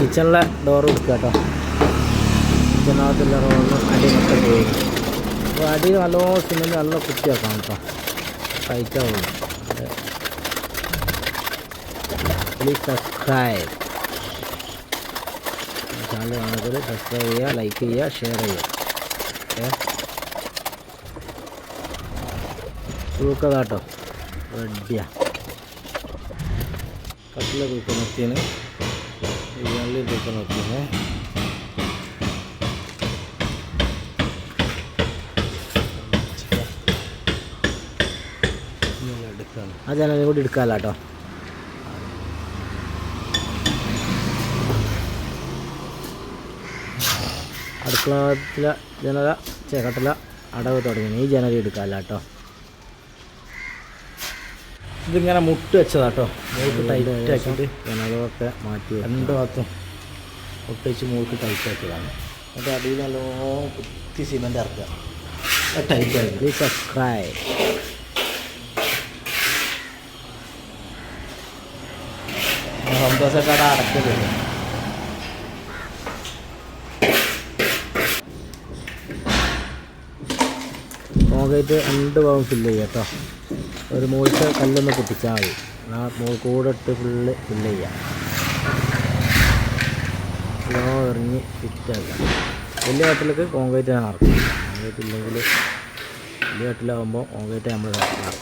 കിച്ചണിലെ door കൊടുക്കുക കേട്ടോ കിച്ചണിനകത്തുള്ള റോഡിന് അടി മൊത്തം പോയി. അപ്പോൾ അടി നല്ലോണം സിമെന്റ് നല്ല കുത്തിയാക്കാം കേട്ടോ ടൈറ്റ് ആവുള്ളൂ പ്ലീസ് സബ്സ്ക്രൈബ് ചാനൽ കാണുന്നത് സബ്സ്ക്രൈബ് ചെയ്യുക ലൈക്ക് ചെയ്യുക ഷെയർ ചെയ്യുക. ഓക്കെ തൂക്കതാട്ടോ റെഡിയാ. കട്ടിലെ തൂക്കം നിർത്തിയാണ് നല്ല തൂക്കം നിർത്തിയേ ആ ജനലും കൂടി എടുക്കാമല്ലോ കേട്ടോ അടുക്കളത്തിലെ ജനല ചേക്കട്ടില അടവ് തുടങ്ങി ഈ ജനൽ എടുക്കാമല്ലോ കേട്ടോ ഇതിങ്ങനെ മുട്ട് വെച്ചതാട്ടോ. മൂക്ക് ടൈറ്റ് ആക്കിയിട്ട്. കിണറൊക്കെ മാറ്റി രണ്ട് ഭാഗത്തും മുട്ട് വെച്ച് മൂക്ക് ടൈറ്റ് ആക്കിയതാണ്. എന്നിട്ട് അടിയിൽ നല്ലോണം കുത്തി സിമെന്റ് ഇറക്കുക. ടൈറ്റ് ആയി. സബ്സ്ക്രൈബ് സന്തോഷമൊക്കെ അവിടെ അടക്കരുത് കോൺക്രീറ്റ് രണ്ട് ഭാഗം ഫില്ല് ചെയ്യാം കേട്ടോ. ഒരു മുകളിലത്തെ കല്ലൊന്ന് പൊട്ടിച്ചാൽ മതി. ആ മുകൾ കൂടെ ഇട്ട് ഫുള്ള് ഫില്ല് ചെയ്യാം. ലോ എറിഞ്ഞ് ഫിറ്റാക്കാം വലിയ കട്ടിലൊക്കെ കോൺക്രീറ്റ് ആണ് ഇറക്കും കോൺക്രീറ്റ് ഇല്ലെങ്കിൽ വലിയ കട്ടിലാകുമ്പോൾ കോൺക്രീറ്റ് നമ്മൾ ഇറക്കും